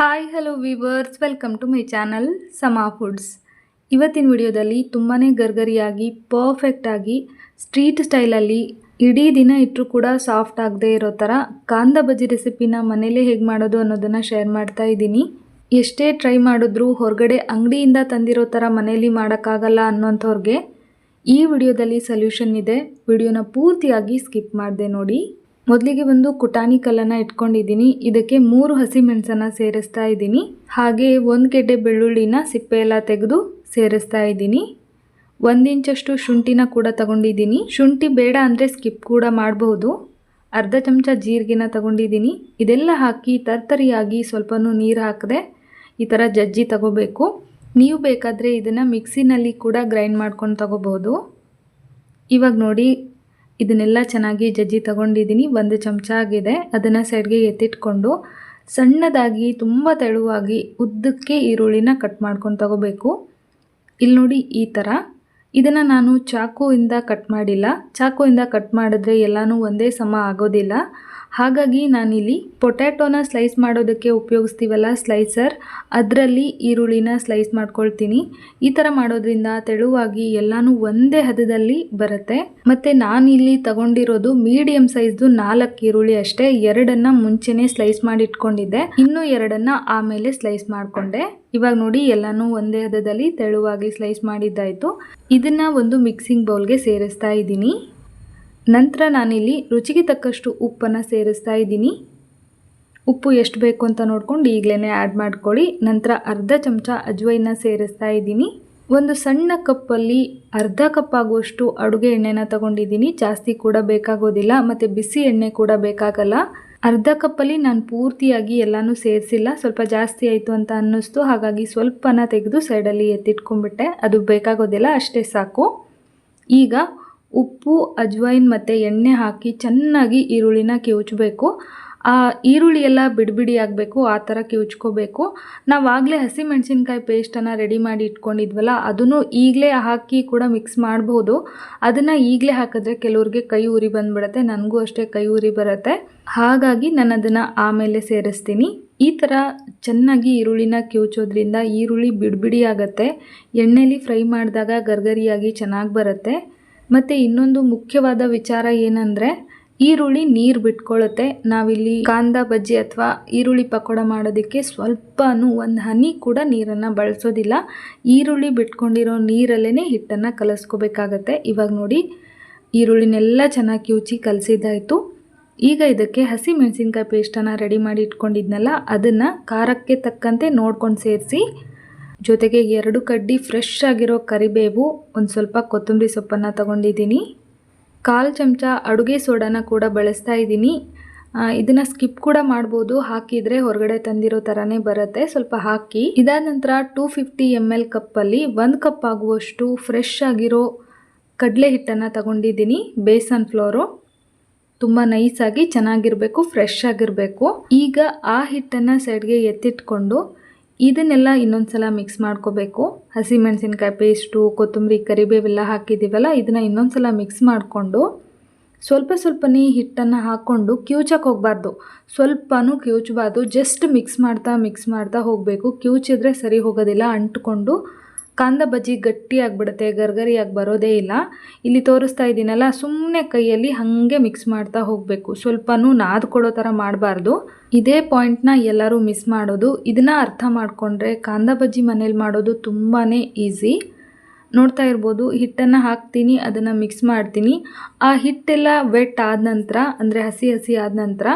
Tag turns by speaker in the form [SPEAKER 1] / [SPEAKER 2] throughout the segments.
[SPEAKER 1] Hi hello viewers welcome to my channel Sama foods ಇವತ್ತಿನ ವಿಡಿಯೋದಲ್ಲಿ ತುಂಬಾ ಗರ್ಗರಿಯಾಗಿ ಪರ್ಫೆಕ್ಟಾಗಿ ಸ್ಟ್ರೀಟ್ ಸ್ಟೈಲಲ್ಲಿ ಇಡೀ ದಿನ ಇಟ್ಟರೂ ಕೂಡ ಸಾಫ್ಟ್ ಆಗದೆ ಇರೋ ಥರ ಕಾಂದ ಬಜ್ಜಿ ರೆಸಿಪಿನ ಮನೇಲೇ ಹೇಗೆ ಮಾಡೋದು ಅನ್ನೋದನ್ನು ಶೇರ್ ಮಾಡ್ತಾ ಇದ್ದೀನಿ. ಎಷ್ಟೇ ಟ್ರೈ ಮಾಡಿದ್ರೂ ಹೊರಗಡೆ ಅಂಗಡಿಯಿಂದ ತಂದಿರೋ ಥರ ಮನೇಲಿ ಮಾಡೋಕ್ಕಾಗಲ್ಲ ಅನ್ನೋಂಥವ್ರಿಗೆ ಈ ವಿಡಿಯೋದಲ್ಲಿ ಸೊಲ್ಯೂಷನ್ ಇದೆ. ವಿಡಿಯೋನ ಪೂರ್ತಿಯಾಗಿ ಸ್ಕಿಪ್ ಮಾಡಿದೆ ನೋಡಿ. ಮೊದಲಿಗೆ ಒಂದು ಕುಟಾಣಿ ಕಲ್ಲನ್ನು ಇಟ್ಕೊಂಡಿದ್ದೀನಿ. ಇದಕ್ಕೆ ಮೂರು ಹಸಿಮೆಣಸನ್ನು ಸೇರಿಸ್ತಾ ಇದ್ದೀನಿ. ಹಾಗೆ ಒಂದು ಗೆಡ್ಡೆ ಬೆಳ್ಳುಳ್ಳಿನ ಸಿಪ್ಪೆ ಎಲ್ಲ ತೆಗೆದು ಸೇರಿಸ್ತಾ ಇದ್ದೀನಿ. ಒಂದಿಂಚಷ್ಟು ಶುಂಠಿನ ಕೂಡ ತಗೊಂಡಿದ್ದೀನಿ. ಶುಂಠಿ ಬೇಡ ಅಂದರೆ ಸ್ಕಿಪ್ ಕೂಡ ಮಾಡಬಹುದು. ಅರ್ಧ ಚಮಚ ಜೀರಿಗೆನ ತಗೊಂಡಿದ್ದೀನಿ. ಇದೆಲ್ಲ ಹಾಕಿ ತರ್ತರಿಯಾಗಿ ಸ್ವಲ್ಪ ನೀರು ಹಾಕದೆ ಈ ಥರ ಜಜ್ಜಿ ತಗೋಬೇಕು. ನೀವು ಬೇಕಾದರೆ ಇದನ್ನು ಮಿಕ್ಸಿನಲ್ಲಿ ಕೂಡ ಗ್ರೈಂಡ್ ಮಾಡ್ಕೊಂಡು ತಗೋಬಹುದು. ಇವಾಗ ನೋಡಿ ಇದನ್ನೆಲ್ಲ ಚೆನ್ನಾಗಿ ಜಜ್ಜಿ ತಗೊಂಡಿದ್ದೀನಿ. ಒಂದು ಚಮಚ ಆಗಿದೆ. ಅದನ್ನು ಸೈಡ್ಗೆ ಎತ್ತಿಟ್ಕೊಂಡು ಸಣ್ಣದಾಗಿ, ತುಂಬ ತೆಳುವಾಗಿ ಉದ್ದಕ್ಕೆ ಈರುಳ್ಳಿನ ಕಟ್ ಮಾಡ್ಕೊಂಡು ತಗೋಬೇಕು. ಇಲ್ಲಿ ನೋಡಿ ಈ ಥರ ಇದನ್ನು ನಾನು ಚಾಕುವಿಂದ ಕಟ್ ಮಾಡಿಲ್ಲ. ಚಾಕುವಿಂದ ಕಟ್ ಮಾಡಿದ್ರೆ ಎಲ್ಲನೂ ಒಂದೇ ಸಮ ಆಗೋದಿಲ್ಲ. ಹಾಗಾಗಿ ನಾನಿಲ್ಲಿ ಪೊಟ್ಯಾಟೋನ ಸ್ಲೈಸ್ ಮಾಡೋದಕ್ಕೆ ಉಪಯೋಗಿಸ್ತೀವಲ್ಲ ಸ್ಲೈಸರ್, ಅದರಲ್ಲಿ ಈರುಳ್ಳಿನ ಸ್ಲೈಸ್ ಮಾಡ್ಕೊಳ್ತೀನಿ. ಈ ಥರ ಮಾಡೋದ್ರಿಂದ ತೆಳುವಾಗಿ ಎಲ್ಲನೂ ಒಂದೇ ಹದದಲ್ಲಿ ಬರುತ್ತೆ. ಮತ್ತು ನಾನಿಲ್ಲಿ ತಗೊಂಡಿರೋದು ಮೀಡಿಯಂ ಸೈಜ್ದು ನಾಲ್ಕು ಈರುಳ್ಳಿ ಅಷ್ಟೇ, ಎರಡನ್ನು ಮುಂಚೆನೇ ಸ್ಲೈಸ್ ಮಾಡಿ ಇಟ್ಕೊಂಡಿದ್ದೆ ಇನ್ನೂ ಎರಡನ್ನು ಆಮೇಲೆ ಸ್ಲೈಸ್ ಮಾಡಿಕೊಂಡೆ. ಇವಾಗ ನೋಡಿ ಎಲ್ಲನೂ ಒಂದೇ ಹದದಲ್ಲಿ ತೆಳುವಾಗಿ ಸ್ಲೈಸ್ ಮಾಡಿದ್ದಾಯಿತು. ಇದನ್ನು ಒಂದು ಮಿಕ್ಸಿಂಗ್ ಬೌಲ್ಗೆ ಸೇರಿಸ್ತಾ ಇದ್ದೀನಿ. ನಂತರ ನಾನಿಲ್ಲಿ ರುಚಿಗೆ ತಕ್ಕಷ್ಟು ಉಪ್ಪನ್ನು ಸೇರಿಸ್ತಾ ಇದ್ದೀನಿ. ಉಪ್ಪು ಎಷ್ಟು ಬೇಕು ಅಂತ ನೋಡ್ಕೊಂಡು ಈಗಲೇ ಆ್ಯಡ್ ಮಾಡ್ಕೊಳ್ಳಿ. ನಂತರ ಅರ್ಧ ಚಮಚ ಅಜ್ವೈನ ಸೇರಿಸ್ತಾ ಇದ್ದೀನಿ. ಒಂದು ಸಣ್ಣ ಕಪ್ಪಲ್ಲಿ ಅರ್ಧ ಕಪ್ ಆಗುವಷ್ಟು ಅಡುಗೆ ಎಣ್ಣೆನ ತಗೊಂಡಿದ್ದೀನಿ. ಜಾಸ್ತಿ ಕೂಡ ಬೇಕಾಗೋದಿಲ್ಲ, ಮತ್ತು ಬಿಸಿ ಎಣ್ಣೆ ಕೂಡ ಬೇಕಾಗಲ್ಲ. ಅರ್ಧ ಕಪ್ಪಲ್ಲಿ ನಾನು ಪೂರ್ತಿಯಾಗಿ ಎಲ್ಲನೂ ಸೇರಿಸಿಲ್ಲ. ಸ್ವಲ್ಪ ಜಾಸ್ತಿ ಆಯಿತು ಅಂತ ಅನ್ನಿಸ್ತು. ಹಾಗಾಗಿ ಸ್ವಲ್ಪನ ತೆಗೆದು ಸೈಡಲ್ಲಿ ಎತ್ತಿಟ್ಕೊಂಡ್ಬಿಟ್ಟೆ. ಅದು ಬೇಕಾಗೋದಿಲ್ಲ, ಅಷ್ಟೇ ಸಾಕು. ಈಗ ಉಪ್ಪು ಅಜ್ವೈನ್ ಮತ್ತು ಎಣ್ಣೆ ಹಾಕಿ ಚೆನ್ನಾಗಿ ಈರುಳ್ಳಿನ ಕಿವುಚಬೇಕು. ಆ ಈರುಳ್ಳಿ ಎಲ್ಲ ಬಿಡಿಬಿಡಿ ಆಗಬೇಕು, ಆ ಥರ ಕಿವುಚ್ಕೋಬೇಕು. ನಾವು ಆಗಲೇ ಹಸಿಮೆಣಸಿನ್ಕಾಯಿ ಪೇಸ್ಟನ್ನು ರೆಡಿ ಮಾಡಿ ಇಟ್ಕೊಂಡಿದ್ವಲ್ಲ, ಅದನ್ನು ಈಗಲೇ ಹಾಕಿ ಕೂಡ ಮಿಕ್ಸ್ ಮಾಡ್ಬೋದು. ಅದನ್ನು ಈಗಲೇ ಹಾಕಿದ್ರೆ ಕೆಲವ್ರಿಗೆ ಕೈ ಉರಿ ಬಂದ್ಬಿಡತ್ತೆ, ನನಗೂ ಅಷ್ಟೇ ಕೈ ಉರಿ ಬರುತ್ತೆ. ಹಾಗಾಗಿ ನಾನು ಅದನ್ನು ಆಮೇಲೆ ಸೇರಿಸ್ತೀನಿ. ಈ ಥರ ಚೆನ್ನಾಗಿ ಈರುಳ್ಳಿನ ಕಿವುಚೋದ್ರಿಂದ ಈರುಳ್ಳಿ ಬಿಡಿಬಿಡಿ ಆಗುತ್ತೆ. ಎಣ್ಣೆಲಿ ಫ್ರೈ ಮಾಡಿದಾಗ ಗರ್ಗರಿಯಾಗಿ ಚೆನ್ನಾಗಿ ಬರುತ್ತೆ. ಮತ್ತು ಇನ್ನೊಂದು ಮುಖ್ಯವಾದ ವಿಚಾರ ಏನಂದರೆ, ಈರುಳ್ಳಿ ನೀರು ಬಿಟ್ಕೊಳ್ಳುತ್ತೆ ನಾವಿಲ್ಲಿ ಕಾಂದ, ಬಜ್ಜಿ ಅಥವಾ ಈರುಳ್ಳಿ ಪಕೋಡ ಮಾಡೋದಕ್ಕೆ ಸ್ವಲ್ಪನೂ ಒಂದು ಹನಿ ಕೂಡ ನೀರನ್ನು ಬಳಸೋದಿಲ್ಲ. ಈರುಳ್ಳಿ ಬಿಟ್ಕೊಂಡಿರೋ ನೀರಲ್ಲೇ ಹಿಟ್ಟನ್ನು ಕಲಿಸ್ಕೋಬೇಕಾಗತ್ತೆ. ಇವಾಗ ನೋಡಿ, ಈರುಳ್ಳಿನೆಲ್ಲ ಚೆನ್ನಾಗಿ ಕಿವುಚಿ ಕಲಸಿದ್ದಾಯಿತು. ಈಗ ಇದಕ್ಕೆ ಹಸಿ ಮೆಣಸಿನ್ಕಾಯಿ ಪೇಸ್ಟನ್ನು ರೆಡಿ ಮಾಡಿ ಇಟ್ಕೊಂಡಿದ್ನಲ್ಲ, ಅದನ್ನು ಖಾರಕ್ಕೆ ತಕ್ಕಂತೆ ನೋಡ್ಕೊಂಡು ಸೇರಿಸಿ ಜೊತೆಗೆ ಎರಡು ಕಡ್ಡಿ ಫ್ರೆಶ್ ಆಗಿರೋ ಕರಿಬೇವು, ಒಂದು ಸ್ವಲ್ಪ ಕೊತ್ತಂಬರಿ ಸೊಪ್ಪನ್ನು ತಗೊಂಡಿದ್ದೀನಿ. ಕಾಲು ಚಮಚ ಅಡುಗೆ ಸೋಡಾನ ಕೂಡ ಬಳಸ್ತಾ ಇದ್ದೀನಿ. ಇದನ್ನು ಸ್ಕಿಪ್ ಕೂಡ ಮಾಡ್ಬೋದು. ಹಾಕಿದರೆ ಹೊರಗಡೆ ತಂದಿರೋ ಥರನೇ ಬರುತ್ತೆ. ಸ್ವಲ್ಪ ಹಾಕಿ, ಇದಾದ ನಂತರ ಟೂ ಫಿಫ್ಟಿ ಎಂ ಎಲ್ ಕಪ್ಪಲ್ಲಿ ಒಂದು ಕಪ್ ಆಗುವಷ್ಟು ಫ್ರೆಶ್ ಆಗಿರೋ ಕಡಲೆ ಹಿಟ್ಟನ್ನು ತಗೊಂಡಿದ್ದೀನಿ. ಬೇಸನ್ ಫ್ಲೋರು. ತುಂಬ ನೈಸಾಗಿ ಚೆನ್ನಾಗಿರಬೇಕು ಫ್ರೆಶ್ ಆಗಿರಬೇಕು. ಈಗ ಆ ಹಿಟ್ಟನ್ನು ಸೈಡ್ಗೆ ಎತ್ತಿಟ್ಕೊಂಡು ಇದನ್ನೆಲ್ಲ ಇನ್ನೊಂದು ಸಲ ಮಿಕ್ಸ್ ಮಾಡ್ಕೋಬೇಕು. ಹಸಿಮೆಣಸಿನ್ಕಾಯಿ ಪೇಸ್ಟು ಕೊತ್ತಂಬರಿ, ಕರಿಬೇವೆಲ್ಲ ಹಾಕಿದ್ದೀವಲ್ಲ, ಇದನ್ನು ಇನ್ನೊಂದು ಸಲ ಮಿಕ್ಸ್ ಮಾಡಿಕೊಂಡು ಸ್ವಲ್ಪ ಸ್ವಲ್ಪನೇ ಹಿಟ್ಟನ್ನು ಹಾಕ್ಕೊಂಡು ಕ್ಯೂಚಕ್ಕೆ ಹೋಗಬಾರ್ದು. ಸ್ವಲ್ಪನೂ ಕ್ಯೂಚಬಾರ್ದು ಜಸ್ಟ್ ಮಿಕ್ಸ್ ಮಾಡ್ತಾ ಮಿಕ್ಸ್ ಮಾಡ್ತಾ ಹೋಗಬೇಕು. ಕ್ಯೂಚಿದ್ರೆ ಸರಿ ಹೋಗೋದಿಲ್ಲ, ಅಂಟ್ಕೊಂಡು ಕಾಂದ ಬಜ್ಜಿ ಗಟ್ಟಿ ಆಗಿಬಿಡುತ್ತೆ ಗರ್ಗರಿಯಾಗಿ ಬರೋದೇ ಇಲ್ಲ. ಇಲ್ಲಿ ತೋರಿಸ್ತಾ ಇದ್ದೀನಲ್ಲ ಸುಮ್ಮನೆ ಕೈಯಲ್ಲಿ ಹಾಗೆ ಮಿಕ್ಸ್ ಮಾಡ್ತಾ ಹೋಗಬೇಕು. ಸ್ವಲ್ಪನೂ ನಾದ್ ಕೊಡೋ ಥರ ಮಾಡಬಾರ್ದು. ಇದೇ ಪಾಯಿಂಟ್ನ ಎಲ್ಲರೂ ಮಿಸ್ ಮಾಡೋದು. ಇದನ್ನು ಅರ್ಥ ಮಾಡಿಕೊಂಡ್ರೆ ಕಾಂದ ಬಜ್ಜಿ ಮನೇಲಿ ಮಾಡೋದು ತುಂಬಾ ಈಸಿ ನೋಡ್ತಾ ಇರ್ಬೋದು, ಹಿಟ್ಟನ್ನು ಹಾಕ್ತೀನಿ, ಅದನ್ನು ಮಿಕ್ಸ್ ಮಾಡ್ತೀನಿ. ಆ ಹಿಟ್ಟೆಲ್ಲ ವೆಟ್ ಆದ ನಂತರ, ಅಂದರೆ ಹಸಿ ಹಸಿ ಆದ ನಂತರ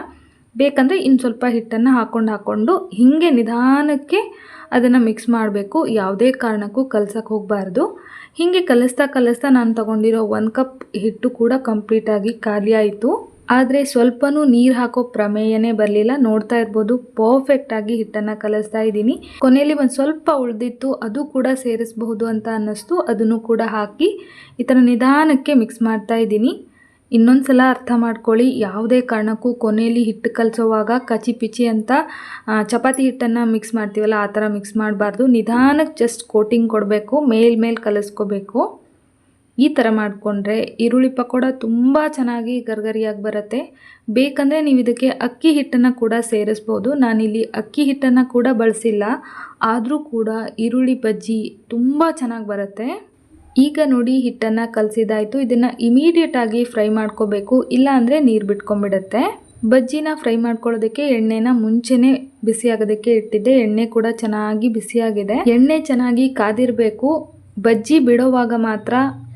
[SPEAKER 1] ಬೇಕಂದರೆ ಇನ್ನು ಸ್ವಲ್ಪ ಹಿಟ್ಟನ್ನು ಹಾಕ್ಕೊಂಡು ಹಾಕ್ಕೊಂಡು ಹೀಗೆ ನಿಧಾನಕ್ಕೆ ಅದನ್ನು ಮಿಕ್ಸ್ ಮಾಡಬೇಕು. ಯಾವುದೇ ಕಾರಣಕ್ಕೂ ಕಲ್ಸಕ್ಕೆ ಹೋಗಬಾರ್ದು. ಹೀಗೆ ಕಲಿಸ್ತಾ ಕಲಿಸ್ತಾ ನಾನು ತಗೊಂಡಿರೋ ಒಂದು ಕಪ್ ಹಿಟ್ಟು ಕೂಡ ಕಂಪ್ಲೀಟಾಗಿ ಖಾಲಿ ಆಯಿತು. ಆದರೆ ಸ್ವಲ್ಪನೂ ನೀರು ಹಾಕೋ ಪ್ರಮೇಯನೇ ಬರಲಿಲ್ಲ. ನೋಡ್ತಾ ಇರ್ಬೋದು ಪರ್ಫೆಕ್ಟಾಗಿ ಹಿಟ್ಟನ್ನು ಕಲಿಸ್ತಾ ಇದ್ದೀನಿ. ಕೊನೆಯಲ್ಲಿ ಒಂದು ಸ್ವಲ್ಪ ಉಳಿದಿತ್ತು, ಅದು ಕೂಡ ಸೇರಿಸಬಹುದು ಅಂತ ಅನ್ನಿಸ್ತು. ಅದನ್ನು ಕೂಡ ಹಾಕಿ ಈ ನಿಧಾನಕ್ಕೆ ಮಿಕ್ಸ್ ಮಾಡ್ತಾ ಇದ್ದೀನಿ. ಇನ್ನೊಂದು ಸಲ ಅರ್ಥ ಮಾಡ್ಕೊಳ್ಳಿ. ಯಾವುದೇ ಕಾರಣಕ್ಕೂ ಕೊನೆಯಲ್ಲಿ ಹಿಟ್ಟು ಕಲಸೋವಾಗ ಕಚಿ ಪಿಚಿ ಅಂತ ಚಪಾತಿ ಹಿಟ್ಟನ್ನು ಮಿಕ್ಸ್ ಮಾಡ್ತೀವಲ್ಲ, ಆ ಥರ ಮಿಕ್ಸ್ ಮಾಡಬಾರ್ದು. ನಿಧಾನಕ್ಕೆ ಜಸ್ಟ್ ಕೋಟಿಂಗ್ ಕೊಡಬೇಕು ಮೇಲ್ ಕಲಿಸ್ಕೋಬೇಕು. ಈ ಥರ ಮಾಡಿಕೊಂಡ್ರೆ ಈರುಳ್ಳಿ ಪಕೋಡ ತುಂಬ ಚೆನ್ನಾಗಿ ಗರ್ಗರಿಯಾಗಿ ಬರುತ್ತೆ. ಬೇಕಂದರೆ ನೀವು ಇದಕ್ಕೆ ಅಕ್ಕಿ ಹಿಟ್ಟನ್ನು ಕೂಡ ಸೇರಿಸ್ಬೋದು. ನಾನಿಲ್ಲಿ ಅಕ್ಕಿ ಹಿಟ್ಟನ್ನು ಕೂಡ ಬಳಸಿಲ್ಲ. ಆದರೂ ಕೂಡ ಈರುಳ್ಳಿ ಬಜ್ಜಿ ತುಂಬ ಚೆನ್ನಾಗಿ ಬರುತ್ತೆ. ಈಗ ನೋಡಿ ಹಿಟ್ಟನ್ನು ಕಲಸಿದಾಯಿತು. ಇದನ್ನು ಇಮಿಡಿಯೇಟಾಗಿ ಫ್ರೈ ಮಾಡ್ಕೋಬೇಕು. ಇಲ್ಲ ಅಂದರೆ ನೀರು ಬಿಟ್ಕೊಂಡ್ಬಿಡುತ್ತೆ. ಬಜ್ಜಿನ ಫ್ರೈ ಮಾಡ್ಕೊಳ್ಳೋದಕ್ಕೆ ಎಣ್ಣೆನ ಮುಂಚೆನೆ ಬಿಸಿಯಾಗೋದಕ್ಕೆ ಇಟ್ಟಿದ್ದೆ. ಎಣ್ಣೆ ಕೂಡ ಚೆನ್ನಾಗಿ ಬಿಸಿಯಾಗಿದೆ ಎಣ್ಣೆ ಚೆನ್ನಾಗಿ ಕಾದಿರಬೇಕು. ಬಜ್ಜಿ ಬಿಡೋವಾಗ ಮಾತ್ರ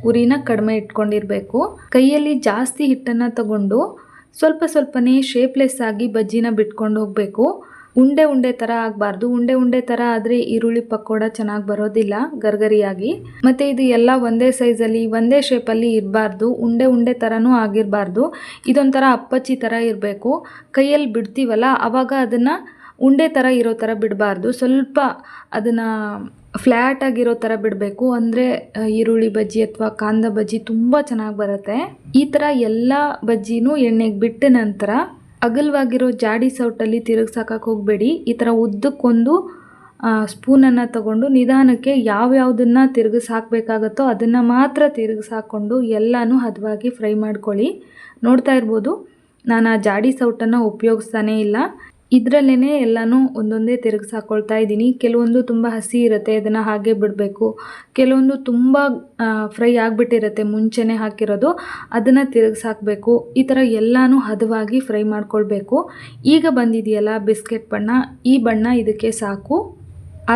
[SPEAKER 1] ಉರಿನ ಕಡಿಮೆ ಇಟ್ಕೊಂಡಿರಬೇಕು. ಕೈಯಲ್ಲಿ ಜಾಸ್ತಿ ಹಿಟ್ಟನ್ನು ತಗೊಂಡು ಸ್ವಲ್ಪ ಸ್ವಲ್ಪನೇ ಶೇಪ್ಲೆಸ್ ಆಗಿ ಬಜ್ಜಿನ ಬಿಟ್ಕೊಂಡು ಹೋಗಬೇಕು. ಉಂಡೆ ಉಂಡೆ ಥರ ಆಗಬಾರ್ದು. ಉಂಡೆ ಉಂಡೆ ಥರ ಆದರೆ ಈರುಳ್ಳಿ ಪಕೋಡ ಚೆನ್ನಾಗಿ ಬರೋದಿಲ್ಲ ಗರ್ಗರಿಯಾಗಿ. ಮತ್ತು ಇದು ಎಲ್ಲ ಒಂದೇ ಅಲ್ಲಿ, ಒಂದೇ ಶೇಪಲ್ಲಿ ಇರಬಾರ್ದು. ಉಂಡೆ ಉಂಡೆ ತರನು ಆಗಿರಬಾರ್ದು. ಇದೊಂಥರ ಅಪ್ಪಚ್ಚಿ ಥರ ಇರಬೇಕು. ಕೈಯಲ್ಲಿ ಬಿಡ್ತೀವಲ್ಲ, ಅವಾಗ ಅದನ್ನು ಉಂಡೆ ಥರ ಇರೋ ಥರ ಬಿಡಬಾರ್ದು. ಸ್ವಲ್ಪ ಅದನ್ನು ಫ್ಲ್ಯಾಟ್ ಆಗಿರೋ ಥರ ಬಿಡಬೇಕು. ಅಂದರೆ ಈರುಳ್ಳಿ ಬಜ್ಜಿ ಅಥವಾ ಕಾಂದ ಬಜ್ಜಿ ತುಂಬ ಚೆನ್ನಾಗಿ ಬರುತ್ತೆ. ಈ ಥರ ಎಲ್ಲ ಬಜ್ಜಿನೂ ಎಣ್ಣೆಗೆ ಬಿಟ್ಟ ನಂತರ ಅಗಲವಾಗಿರೋ ಜಾಡಿ ಸೌಟಲ್ಲಿ ತಿರುಗ್ಸಾಕಕ್ಕೆ ಹೋಗಬೇಡಿ. ಈ ಥರ ಉದ್ದಕ್ಕೊಂದು ಸ್ಪೂನನ್ನು ತಗೊಂಡು ನಿಧಾನಕ್ಕೆ ಯಾವ್ಯಾವುದನ್ನು ತಿರುಗಿಸಿ ಹಾಕಬೇಕಾಗತ್ತೋ ಅದನ್ನು ಮಾತ್ರ ತಿರುಗಿಸಿ ಹಾಕ್ಕೊಂಡು ಎಲ್ಲನೂ ಹದವಾಗಿ ಫ್ರೈ ಮಾಡ್ಕೊಳ್ಳಿ. ನೋಡ್ತಾ ಇರ್ಬೋದು, ನಾನು ಆ ಜಾಡಿ ಸೌಟನ್ನು ಉಪಯೋಗಿಸ್ತಾನೇ ಇಲ್ಲ. ಇದರಲ್ಲೇ ಎಲ್ಲನೂ ಒಂದೊಂದೇ ತಿರುಗಿಸಿ ಹಾಕ್ಕೊಳ್ತಾ ಇದ್ದೀನಿ. ಕೆಲವೊಂದು ತುಂಬ ಹಸಿ ಇರುತ್ತೆ, ಅದನ್ನು ಹಾಗೆ ಬಿಡಬೇಕು. ಕೆಲವೊಂದು ತುಂಬ ಫ್ರೈ ಆಗಿಬಿಟ್ಟಿರುತ್ತೆ ಮುಂಚೆನೇ ಹಾಕಿರೋದು. ಅದನ್ನು ತಿರುಗಿಸಿ ಹಾಕಬೇಕು. ಈ ಥರ ಎಲ್ಲನೂ ಹದವಾಗಿ ಫ್ರೈ ಮಾಡ್ಕೊಳ್ಬೇಕು. ಈಗ ಬಂದಿದೆಯಲ್ಲ ಬಿಸ್ಕೆಟ್ ಬಣ್ಣ, ಈ ಬಣ್ಣ ಇದಕ್ಕೆ ಸಾಕು.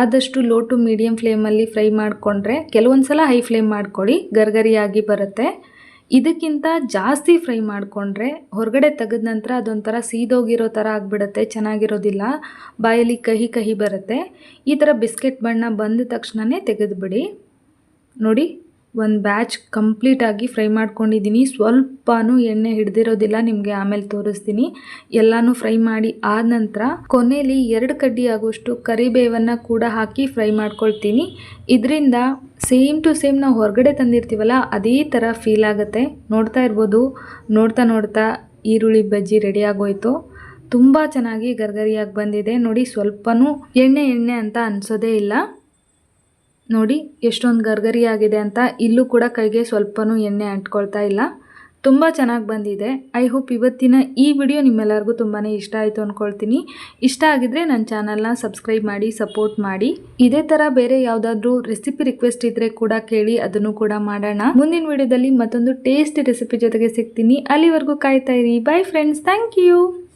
[SPEAKER 1] ಆದಷ್ಟು ಲೋ ಟು ಮೀಡಿಯಮ್ ಫ್ಲೇಮಲ್ಲಿ ಫ್ರೈ ಮಾಡಿಕೊಂಡ್ರೆ ಕೆಲವೊಂದು ಸಲ ಹೈ ಫ್ಲೇಮ್ ಮಾಡ್ಕೊಳ್ಳಿ ಗರ್ಗರಿಯಾಗಿ ಬರುತ್ತೆ. ಇದಕ್ಕಿಂತ ಜಾಸ್ತಿ ಫ್ರೈ ಮಾಡಿಕೊಂಡ್ರೆ ಹೊರಗಡೆ ತೆಗೆದ ನಂತರ ಅದೊಂಥರ ಸೀದೋಗಿರೋ ಥರ ಆಗಿಬಿಡುತ್ತೆ, ಚೆನ್ನಾಗಿರೋದಿಲ್ಲ. ಬಾಯಲ್ಲಿ ಕಹಿ ಕಹಿ ಬರುತ್ತೆ. ಈ ಥರ ಬಿಸ್ಕೆಟ್ ಬಣ್ಣ ಬಂದ ತಕ್ಷಣವೇ ತೆಗೆದುಬಿಡಿ. ನೋಡಿ ಒಂದು ಬ್ಯಾಚ್ ಕಂಪ್ಲೀಟಾಗಿ ಫ್ರೈ ಮಾಡ್ಕೊಂಡಿದ್ದೀನಿ. ಸ್ವಲ್ಪನೂ ಎಣ್ಣೆ ಹಿಡ್ದಿರೋದಿಲ್ಲ, ನಿಮಗೆ ಆಮೇಲೆ ತೋರಿಸ್ತೀನಿ. ಎಲ್ಲನೂ ಫ್ರೈ ಮಾಡಿ ಆದ ನಂತರ ಕೊನೆಯಲ್ಲಿ ಎರಡು ಕಡ್ಡಿ ಆಗುವಷ್ಟು ಕರಿಬೇವನ್ನು ಕೂಡ ಹಾಕಿ ಫ್ರೈ ಮಾಡ್ಕೊಳ್ತೀನಿ. ಇದರಿಂದ ಸೇಮ್ ಟು ಸೇಮ್ ನಾವು ಹೊರಗಡೆ ತಂದಿರ್ತೀವಲ್ಲ, ಅದೇ ಥರ ಫೀಲ್ ಆಗುತ್ತೆ. ನೋಡ್ತಾ ಇರ್ಬೋದು, ನೋಡ್ತಾ ನೋಡ್ತಾ ಈರುಳ್ಳಿ ಬಜ್ಜಿ ರೆಡಿ ಆಗೋಯ್ತು. ತುಂಬ ಚೆನ್ನಾಗಿ ಗರ್ಗರಿಯಾಗಿ ಬಂದಿದೆ. ನೋಡಿ, ಸ್ವಲ್ಪನೂ ಎಣ್ಣೆ ಎಣ್ಣೆ ಅಂತ ಅನಿಸೋದೇ ಇಲ್ಲ. ನೋಡಿ, ಎಷ್ಟೊಂದು ಗರ್ಗರಿ ಆಗಿದೆ ಅಂತ ಇಲ್ಲೂ ಕೂಡ ಕೈಗೆ ಸ್ವಲ್ಪನೂ ಎಣ್ಣೆ ಅಂಟ್ಕೊಳ್ತಾ ಇಲ್ಲ. ತುಂಬ ಚೆನ್ನಾಗಿ ಬಂದಿದೆ. ಐ ಹೋಪ್ ಇವತ್ತಿನ ಈ ವಿಡಿಯೋ ನಿಮ್ಮೆಲ್ಲರಿಗೂ ತುಂಬಾ ಇಷ್ಟ ಆಯಿತು ಅಂದ್ಕೊಳ್ತೀನಿ ಇಷ್ಟ ಆಗಿದ್ರೆ ನನ್ನ ಚಾನಲ್ನ ಸಬ್ಸ್ಕ್ರೈಬ್ ಮಾಡಿ, ಸಪೋರ್ಟ್ ಮಾಡಿ. ಇದೇ ಥರ ಬೇರೆ ಯಾವುದಾದ್ರೂ ರೆಸಿಪಿ ರಿಕ್ವೆಸ್ಟ್ ಇದ್ದರೆ ಕೂಡ ಕೇಳಿ ಅದನ್ನು ಕೂಡ ಮಾಡೋಣ. ಮುಂದಿನ ವಿಡಿಯೋದಲ್ಲಿ ಮತ್ತೊಂದು ಟೇಸ್ಟಿ ರೆಸಿಪಿ ಜೊತೆಗೆ ಸಿಗ್ತೀನಿ. ಅಲ್ಲಿವರೆಗೂ ಕಾಯ್ತಾ ಇರಿ. By friends thank you